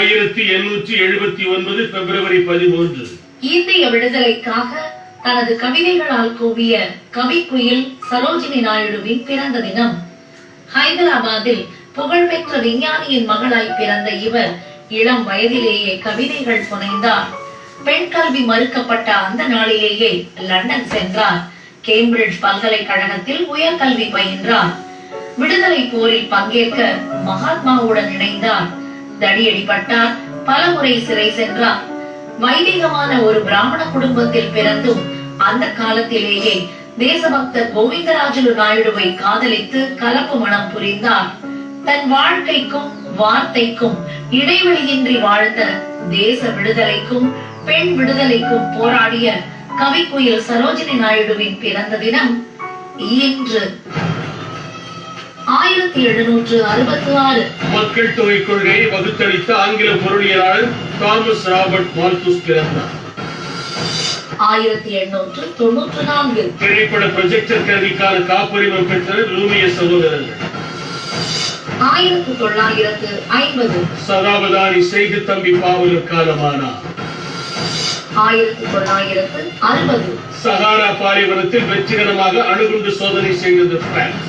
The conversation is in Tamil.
ஆயிரத்தி எண்ணூற்றி எழுபத்தி ஒன்பது பிப்ரவரி பதிமூன்று. இந்திய விடுதலைக்காக தனது கவிதைகளால் கூவிய கவி குயில் சரோஜினி நாயுடுவின் பிறந்த தினம். ஹைதராபாத்தில் புகழ்பெற்ற விஞ்ஞானியின் மகளாய் பிறந்த இவர் இளம் வயதிலேயே கவிதைகள் புனைந்தார். பெண் கல்வி மறுக்கப்பட்ட அந்த நாளிலேயே லண்டன் சென்றார். கேம்பிரிட்ஜ் பல்கலைக்கழகத்தில் உயர்கல்வி பயின்றார். விடுதலை போரில் பங்கேற்க மகாத்மாவுடன் இணைந்தார். தடியடிப்பட்டார் பலமுறை சிறை சென்றார் வைதிகமான ஒரு பிராமண குடும்பத்தில் பிறந்தும் அந்த காலத்திலேயே தேசபக்தர் கோவிந்தராஜலு நாயுடுவை காதலித்து கலப்பு மனம் புரிந்தார். தன் வாழ்க்கைக்கும் வார்த்தைக்கும் இடைவெளியின்றி வாழ்ந்த தேச விடுதலைக்கும் பெண் விடுதலைக்கும் போராடிய கவிக்குயில் சரோஜினி நாயுடுவின் பிறந்த தினம் இன்று. ஆயிரத்தி எழுநூற்று அறுபத்தி ஆறு. மக்கள் தொகை கொள்கையை வகுத்தளித்த ஆங்கில பொருளியலாளர் தாமஸ் ராபர்ட் மால்துஸ் பிறந்தார். ஆயிரத்தி எண்ணூற்று தொன்னூற்று நான்கு. திரைப்பட ப்ரொஜெக்டர் கருவிக்கான காப்புரிமம் பெற்றனர் லூமிய சகோதரர்கள். ஆயிரத்தி தொள்ளாயிரத்து ஐம்பது. சதாவதானி செய்து தம்பி பாவலர் காலமானார் ஆயிரத்தி தொள்ளாயிரத்து அறுபது. சஹாரா பாலைவனத்தில் வெற்றிகரமாக அணுகுண்டு சோதனை செய்தது பிரான்ஸ்